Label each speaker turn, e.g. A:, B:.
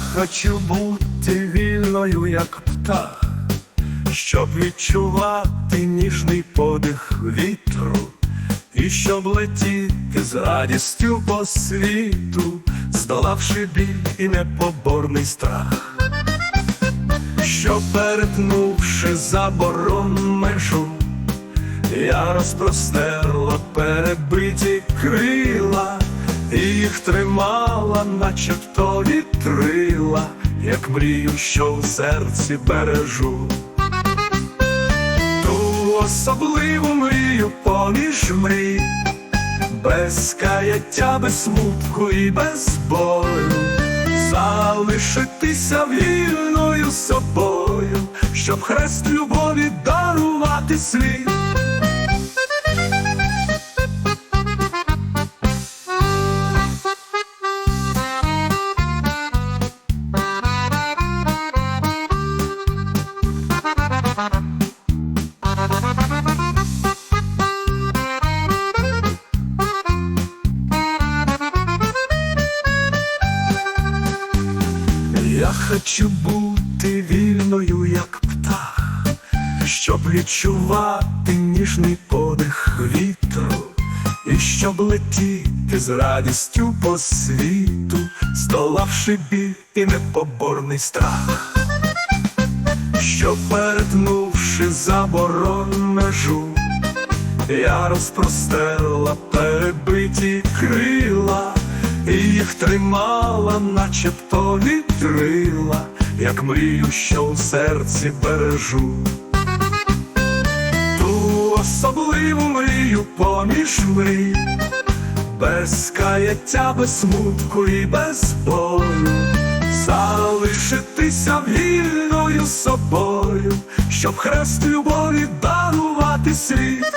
A: хочу бути вільною, як птах, щоб відчувати ніжний подих вітру, і щоб летіти з радістю по світу, здолавши біль і непоборний страх, що перетнувши заборон межу, я розпростерла перебиті крила, і їх тримала, начебто вітрила, як мрію, що в серці бережу. Ту особливу мрію поміж мрій, без каяття, без смутку і без болю, залишитися вільною собою, щоб хрест любові дарувати світ. Я хочу бути вільною, як птах, щоб відчувати ніжний подих вітру, і щоб летіти з радістю по світу, здолавши біль і непоборний страх, що перетнувши заборон межу, я розпростерла перебиті крила, і їх тримала, начебто вітрила, як мрію, що в серці бережу. Ту особливу мрію поміж мрій, без каяття, без смутку і без болю, залишитися собою, щоб хрест любові дарувати світ.